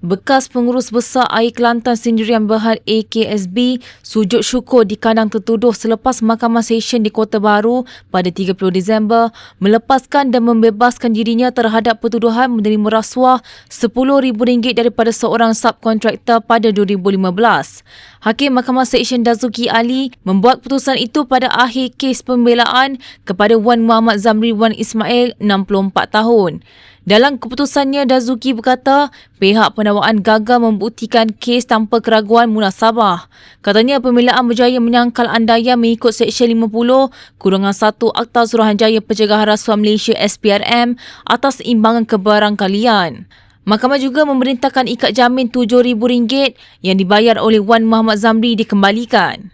Bekas pengurus besar Air Kelantan Sendirian Berhad AKSB sujud syukur di kandang tertuduh selepas Mahkamah Session di Kota Baru pada 30 Disember melepaskan dan membebaskan dirinya terhadap pertuduhan menerima rasuah RM10,000 daripada seorang subkontraktor pada 2015. Hakim Mahkamah Session Dazuki Ali membuat keputusan itu pada akhir kes pembelaan kepada Wan Muhammad Zamri Wan Ismail 64 tahun. Dalam keputusannya, Dazuki berkata pihak pendakwaan gagal membuktikan kes tanpa keraguan munasabah. Katanya pembelaan berjaya menyangkal andaian mengikut Seksyen 50 kurungan 1 Akta Suruhanjaya Pencegahan Rasuah Malaysia SPRM atas imbangan kebarangkalian. Mahkamah juga memerintahkan ikat jamin RM7,000 yang dibayar oleh Wan Muhammad Zamri dikembalikan.